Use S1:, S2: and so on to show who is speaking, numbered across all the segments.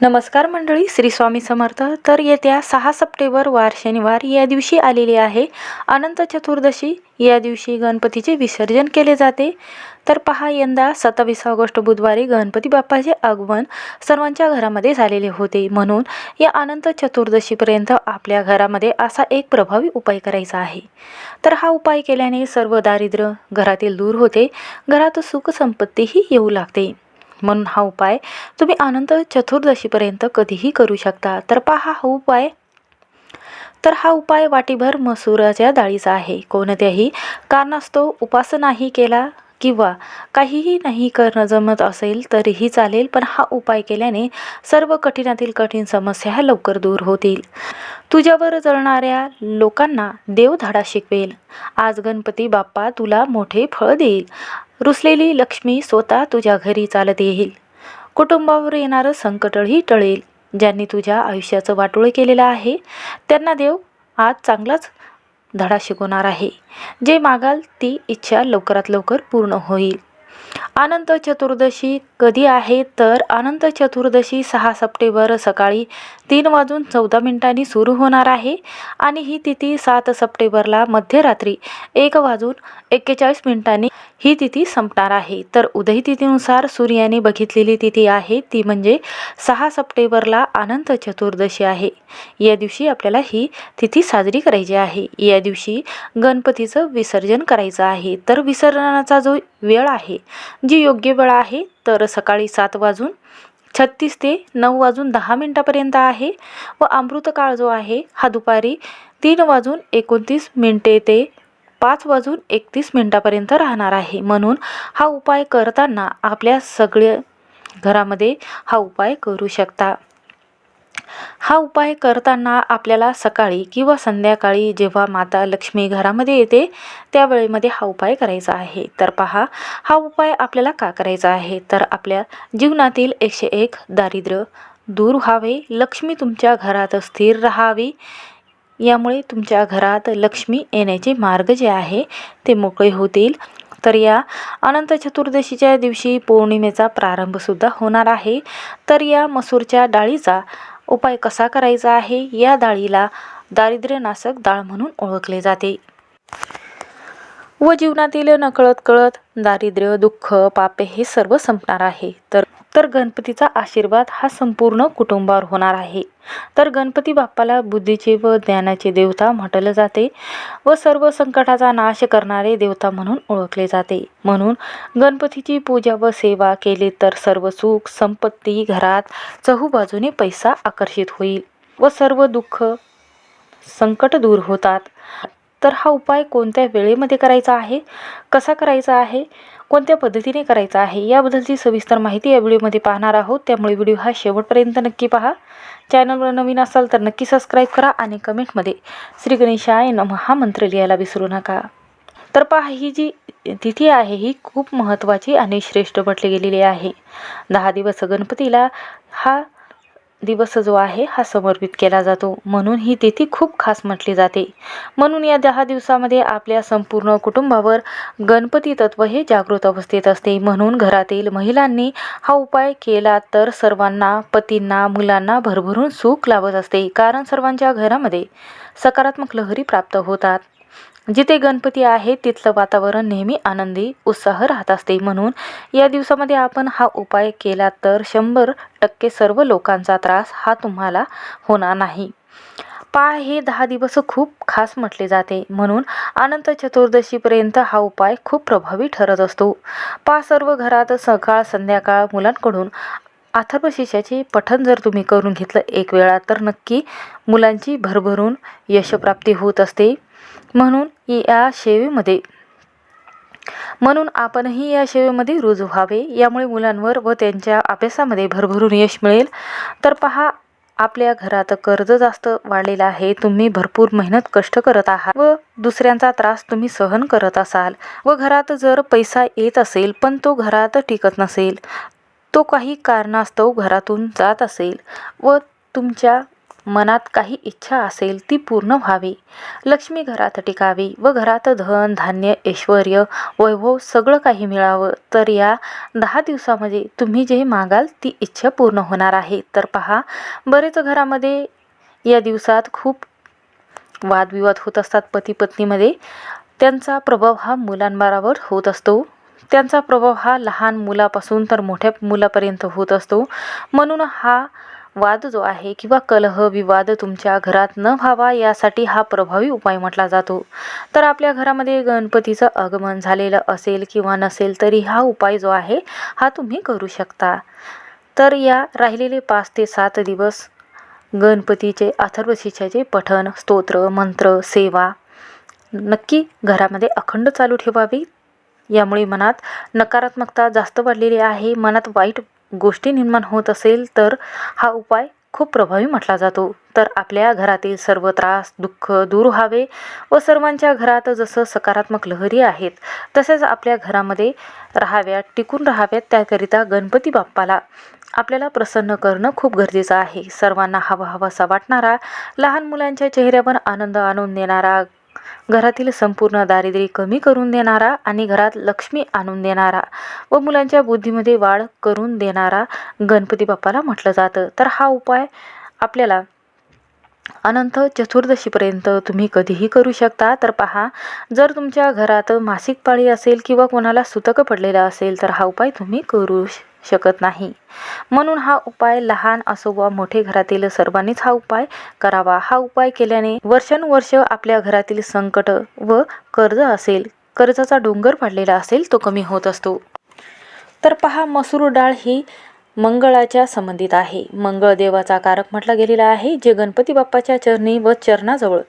S1: नमस्कार मंडळी श्री स्वामी समर्थ. तर येत्या सहा सप्टेंबर वार शनिवार या दिवशी आलेली आहे. अनंत चतुर्दशी या दिवशी गणपतीचे विसर्जन केले जाते. तर पहा यंदा सत्तावीस ऑगस्ट बुधवारी गणपती बाप्पाचे आगमन सर्वांच्या घरामध्ये झालेले होते. म्हणून या अनंत चतुर्दशीपर्यंत आपल्या घरामध्ये असा एक प्रभावी उपाय करायचा आहे. तर हा उपाय केल्याने सर्व दारिद्र्य घरातील दूर होते. घरात सुखसंपत्तीही येऊ लागते. म्हणून हा उपाय तुम्ही अनंत चतुर्दशीपर्यंत कधीही करू शकता. तर पहा हा उपाय. तर हा उपाय वाटीभर मसुराच्या डाळीचा आहे. कोणत्याही कारणास्तव उपास नाही केला किंवा काहीही नाही करणं जमत असेल तरीही चालेल पण हा उपाय केल्याने सर्व कठीणातील कठीण समस्या लवकर दूर होतील. तुझ्यावर जळणाऱ्या लोकांना देव धडा शिकवेल. आज गणपती बाप्पा तुला मोठे फळ देईल. रुसलेली लक्ष्मी स्वतः तुझ्या घरी चालत येईल. कुटुंबावर येणारं संकटही टळेल. ज्यांनी तुझ्या आयुष्याचं वाटोळं केलेलं आहे त्यांना देव आज चांगलाच धडा शिकवणार आहे. जे मागाल ती इच्छा लवकरात लवकर पूर्ण होईल. अनंत चतुर्दशी कधी आहे? तर अनंत चतुर्दशी सहा सप्टेंबर सकाळी तीन वाजून चौदा मिनिटांनी सुरू होणार आहे आणि ही तिथी सात सप्टेंबरला मध्यरात्री एक वाजून एक्केचाळीस मिनिटांनी ही तिथी संपणार आहे. तर उदय तिथीनुसार सूर्याने बघितलेली तिथी आहे ती म्हणजे सहा सप्टेंबरला अनंत चतुर्दशी आहे. या दिवशी आपल्याला ही तिथी साजरी करायची आहे. या दिवशी गणपतीचं विसर्जन करायचं आहे. तर विसर्जनाचा जो वेळ आहे जी योग्य वेळ आहे तर सकाळी सात वाजून छत्तीस ते नऊ वाजून दहा मिनटापर्यंत आहे व अमृतकाळ जो आहे हा दुपारी तीन वाजून एकोणतीस मिनटे ते पाच वाजून एकतीस मिनटापर्यंत राहणार आहे. म्हणून हा उपाय करताना आपल्या सगळ्या घरामध्ये हा उपाय करू शकता. हा उपाय करताना आपल्याला सकाळी किंवा संध्याकाळी जेव्हा माता लक्ष्मी घरामध्ये येते त्या वेळेमध्ये हा उपाय करायचा आहे. तर पहा हा उपाय आपल्याला का करायचा आहे? तर आपल्या जीवनातील एकशे एक दारिद्र्य दूर व्हावे लक्ष्मी तुमच्या घरात स्थिर राहावी. यामुळे तुमच्या घरात लक्ष्मी येण्याचे मार्ग जे आहे ते मोकळे होतील. तर या अनंत चतुर्दशीच्या दिवशी पौर्णिमेचा प्रारंभसुद्धा होणार आहे. तर या मसूरच्या डाळीचा उपाय कसा करायचा आहे या डाळीला दारिद्र्यनाशक डाळ म्हणून ओळखले जाते. व जीवनातील नकळत कळत दारिद्र्य दुःख पापे हे सर्व संपणार आहे. तर तर गणपतीचा आशीर्वाद हा संपूर्ण कुटुंबावर होणार आहे. तर गणपती बाप्पाला बुद्धीचे व ज्ञानाचे देवता म्हटलं जाते व सर्व संकटाचा नाश करणारे देवता म्हणून ओळखले जाते. म्हणून गणपतीची पूजा व सेवा केली तर सर्व सुख संपत्ती घरात चहूबाजूने पैसा आकर्षित होईल व सर्व दुःख संकट दूर होतात. तर हा उपाय कोणत्या वेळेमध्ये करायचा आहे? कसा करायचा आहे? कोणत्या पद्धतीने करायचा आहे? याबद्दलची सविस्तर माहिती या व्हिडिओमध्ये पाहणार आहोत. त्यामुळे व्हिडिओ हा शेवटपर्यंत नक्की पहा. चॅनलवर नवीन असाल तर नक्की सबस्क्राईब करा आणि कमेंटमध्ये श्री गणेशाय नम हा मंत्र लिहायला विसरू नका. तर पहा ही जी तिथी आहे ही खूप महत्त्वाची आणि श्रेष्ठ म्हटली गेलेली आहे. दहा दिवस गणपतीला हा दिवस जो आहे हा समर्पित केला जातो. म्हणून ही तिथी खूप खास म्हटली जाते. म्हणून या दहा दिवसामध्ये आपल्या संपूर्ण कुटुंबावर गणपती तत्व हे जागृत अवस्थेत असते. म्हणून घरातील महिलांनी हा उपाय केला तर सर्वांना पतींना मुलांना भरभरून सुख लाभत असते. कारण सर्वांच्या घरामध्ये सकारात्मक लहरी प्राप्त होतात. जिथे गणपती आहे तिथलं वातावरण नेहमी आनंदी उत्साह राहत असते. म्हणून या दिवसामध्ये आपण हा उपाय केला तर शंभर टक्के सर्व लोकांचा त्रास हा तुम्हाला होणार नाही. पा हे दहा दिवस खूप खास म्हटले जाते. म्हणून अनंत चतुर्दशीपर्यंत हा उपाय खूप प्रभावी ठरत असतो. पा सर्व घरात सकाळ संध्याकाळ मुलांकडून अथर्वशिष्याचे पठण जर तुम्ही करून घेतलं एक वेळा तर नक्की मुलांची भरभरून यशप्राप्ती होत असते. म्हणून या सेवेमध्ये म्हणून आपणही या सेवेमध्ये रुजू व्हावे. यामुळे मुलांवर व त्यांच्या अभ्यासामध्ये भरभरून यश मिळेल. तर पहा आपल्या घरात कर्ज जास्त वाढलेलं आहे. तुम्ही भरपूर मेहनत कष्ट करत आहात व दुसऱ्यांचा त्रास तुम्ही सहन करत असाल व घरात जर पैसा येत असेल पण तो घरात टिकत नसेल तो काही कारणास्तव घरातून जात असेल व तुमच्या मनात काही इच्छा असेल ती पूर्ण व्हावी. लक्ष्मी घरात टिकावी व घरात धन धान्य ऐश्वर वैभव सगळं काही मिळावं. तर या दहा दिवसामध्ये तुम्ही जे मागाल ती इच्छा पूर्ण होणार आहे. तर पहा बरेच घरामध्ये या दिवसात खूप वादविवाद होत असतात पती पत्नीमध्ये त्यांचा प्रभाव हा मुलांबरोबर होत असतो. त्यांचा प्रभाव हा लहान मुलापासून तर मोठ्या मुलापर्यंत होत असतो. म्हणून हा वाद जो आहे किंवा कलह विवाद तुमच्या घरात न व्हावा यासाठी हा प्रभावी उपाय म्हटला जातो. तर आपल्या घरामध्ये गणपतीचं आगमन झालेलं असेल किंवा नसेल तरी हा उपाय जो आहे हा तुम्ही करू शकता. तर या राहिलेले पाच ते सात दिवस गणपतीचे अथर्वशिष्याचे पठण स्तोत्र मंत्र सेवा नक्की घरामध्ये अखंड चालू ठेवावी. यामुळे मनात नकारात्मकता जास्त वाढलेली आहे मनात वाईट गोष्टी निर्माण होत असेल तर हा उपाय खूप प्रभावी म्हटला जातो. तर आपल्या घरातील सर्व त्रास दुःख दूर व्हावे व सर्वांच्या घरात जसं सकारात्मक लहरी आहेत तसेच आपल्या घरामध्ये राहाव्यात टिकून राहाव्यात त्याकरिता गणपती बाप्पाला आपल्याला प्रसन्न करणं खूप गरजेचं आहे. सर्वांना हवा हवासा वाटणारा लहान मुलांच्या चेहऱ्यावर आनंद आणून देणारा घरातील संपूर्ण दारिद्र्य कमी करून देणारा आणि घरात लक्ष्मी आणून देणारा व मुलांच्या बुद्धीमध्ये वाढ करून देणारा गणपती बाप्पाला म्हटलं जातं. तर हा उपाय आपल्याला अनंत चतुर्दशीपर्यंत तुम्ही कधीही करू शकता. तर पहा जर तुमच्या घरात मासिक पाळी असेल किंवा कोणाला सुतक पडलेलं असेल तर हा उपाय तुम्ही करू शकत नाही. म्हणून हा उपाय लहान असो वा मोठे घरातील सर्वांनीच हा उपाय करावा. हा उपाय केल्याने वर्षानुवर्ष आपल्या घरातील संकट व कर्ज असेल कर्जाचा डोंगर पडलेला असेल तो कमी होत असतो. तर पहा मसूर डाळ ही मंगळाच्या संबंधित आहे. मंगळ देवाचा कारक म्हटला गेलेला आहे जे गणपती बाप्पाच्या चरणी व चरणाजवळ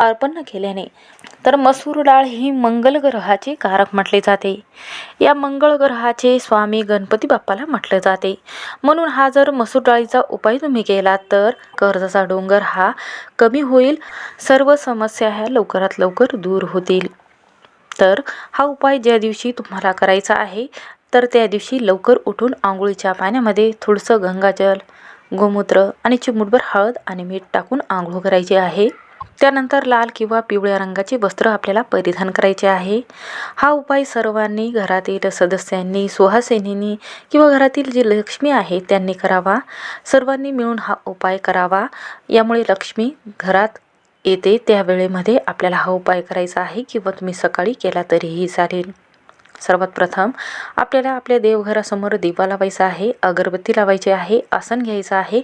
S1: अर्पण केल्याने तर मसूर डाळ ही मंगल ग्रहाचे कारक म्हटले जाते. या मंगळ ग्रहाचे स्वामी गणपती बाप्पाला म्हटले जाते. म्हणून हा जर मसूर डाळीचा उपाय तुम्ही केला तर कर्जाचा डोंगर हा कमी होईल. सर्व समस्या ह्या लवकरात लवकर दूर होतील. तर हा उपाय ज्या दिवशी तुम्हाला करायचा आहे तर त्या दिवशी लवकर उठून आंघोळीच्या पाण्यामध्ये थोडंसं गंगाजल गोमूत्र आणि चिमूटभर हळद आणि मीठ टाकून आंघोळ करायची आहे. त्यानंतर लाल किंवा पिवळ्या रंगाचे वस्त्र आपल्याला परिधान करायचे आहे. हा उपाय सर्वांनी घरातील सदस्यांनी सुहासिनींनी किंवा घरातील जी लक्ष्मी आहे त्यांनी करावा. सर्वांनी मिळून हा उपाय करावा. यामुळे लक्ष्मी घरात येते. त्या वेळेमध्ये आपल्याला हा उपाय करायचा आहे किंवा तुम्ही सकाळी केला तरीही चालेल. सर्वात प्रथम आपल्याला आपल्या देवघरासमोर दिवा लावायचा आहे अगरबत्ती लावायची आहे आसन घ्यायचं आहे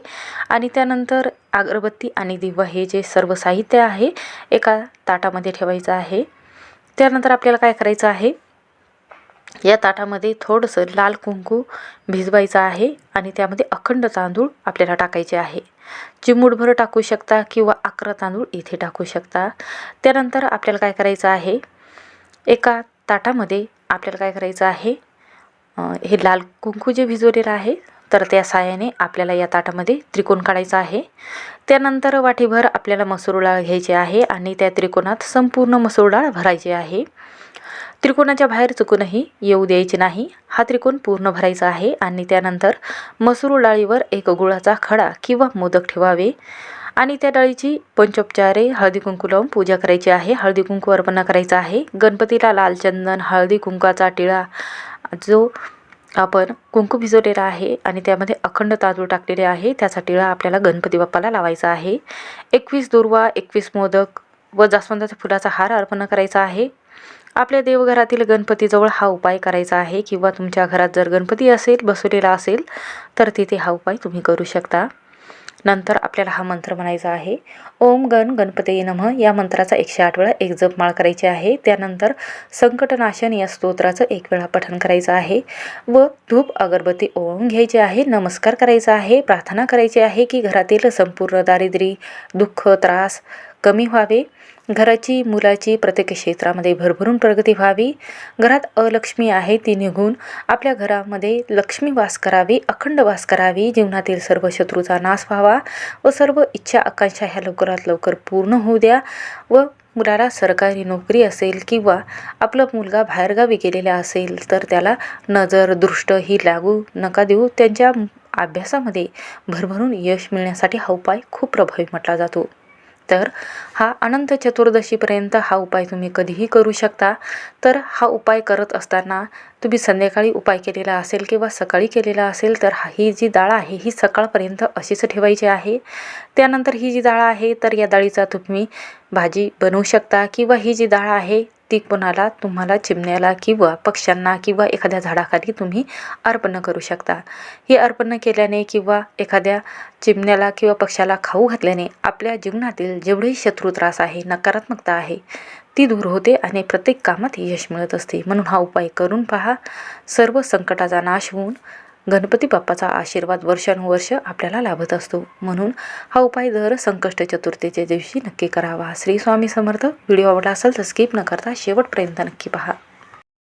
S1: आणि त्यानंतर अगरबत्ती आणि दिवा हे जे सर्व साहित्य आहे एका ताटामध्ये ठेवायचं आहे. त्यानंतर आपल्याला काय करायचं आहे? या ताटामध्ये थोडंसं लाल कुंकू भिजवायचं आहे आणि त्यामध्ये अखंड तांदूळ आपल्याला टाकायचे आहे. चिमूटभर टाकू शकता किंवा अकरा तांदूळ इथे टाकू शकता. त्यानंतर आपल्याला काय करायचं आहे? एका ताटामध्ये आपल्याला काय करायचं आहे? हे लाल कुंकू जे भिजवलेलं आहे तर त्या साह्याने आपल्याला या ताटामध्ये त्रिकोण काढायचा आहे. त्यानंतर वाटीभर आपल्याला मसूर डाळ घ्यायची आहे आणि त्या त्रिकोणात संपूर्ण मसूर डाळ भरायची आहे. त्रिकोणाच्या बाहेर चुकूनही येऊ द्यायचे नाही. हा त्रिकोण पूर्ण भरायचा आहे आणि त्यानंतर मसूर डाळीवर एक गुळाचा खडा किंवा मोदक ठेवावे. आणि त्या डाळीची पंचोपचारे हळदी कुंकू लावून पूजा करायची आहे. हळदी कुंकू अर्पणा करायचा आहे. गणपतीला लाल चंदन हळदी कुंकाचा टिळा जो आपण कुंकू भिजवलेला आहे आणि त्यामध्ये अखंड तांदूळ टाकलेले आहे. त्याचा टिळा आपल्याला गणपती बाप्पाला लावायचा आहे. एकवीस दुर्वा एकवीस मोदक व जास्वंदाच्या फुलाचा हार अर्पण करायचा आहे. आपल्या देवघरातील गणपतीजवळ हा उपाय करायचा आहे किंवा तुमच्या घरात जर गणपती असेल बसवलेला असेल तर तिथे हा उपाय तुम्ही करू शकता. नंतर आपल्याला हा मंत्र म्हणायचा आहे. ओम गण गणपती नम. या मंत्राचा एकशे आठ वेळा एक जपमाळ करायची आहे. त्यानंतर संकटनाशन या स्तोत्राचं एक वेळा पठण करायचं आहे. व धूप अगरबत्ती ओळून घ्यायची आहे. नमस्कार करायचा आहे. प्रार्थना करायची आहे की घरातील संपूर्ण दारिद्र्य दुःख त्रास कमी व्हावे. घराची मुलाची प्रत्येक क्षेत्रामध्ये भरभरून प्रगती व्हावी. घरात अलक्ष्मी आहे ती निघून आपल्या घरामध्ये लक्ष्मी वास करावी अखंड वास करावी. जीवनातील सर्व शत्रूचा नाश व्हावा व सर्व इच्छा आकांक्षा ह्या लवकरात लवकर पूर्ण होऊ द्या व मुलाला सरकारी नोकरी असेल किंवा आपला मुलगा बाहेरगावी गेलेला असेल तर त्याला नजर दृष्ट ही लागू नका देऊ. त्यांच्या अभ्यासामध्ये भरभरून यश मिळण्यासाठी हा उपाय खूप प्रभावी म्हटला जातो. तर हा अनंत चतुर्दशीपर्यंत हा उपाय तुम्ही कधीही करू शकता. तर हा उपाय करत असताना तुम्ही संध्याकाळी उपाय केलेला असेल किंवा सकाळी केलेला असेल तर ही जी डाळ आहे ही सकाळपर्यंत अशीच ठेवायची आहे. त्यानंतर ही जी डाळ आहे तर या डाळीचा तुम्ही भाजी बनवू शकता किंवा ही जी डाळ आहे ती कोणाला तुम्हाला चिमण्याला किंवा पक्ष्यांना किंवा एखाद्या झाडाखाली तुम्ही अर्पण करू शकता. हे अर्पण केल्याने किंवा एखाद्या चिमण्याला किंवा पक्ष्याला खाऊ घातल्याने आपल्या जीवनातील जेवढेही शत्रू त्रास आहे नकारात्मकता आहे ती दूर होते आणि प्रत्येक कामात यश मिळत असते. म्हणून हा उपाय करून पहा. सर्व संकटाचा नाश होऊन गणपती बाप्पाचा आशीर्वाद वर्षानुवर्ष आपल्याला लाभत असतो. म्हणून हा उपाय दर संकष्ट चतुर्थीच्या दिवशी नक्की करावा. श्री स्वामी समर्थ. व्हिडिओ आवडला असेल तर स्किप न करता शेवटपर्यंत नक्की पहा.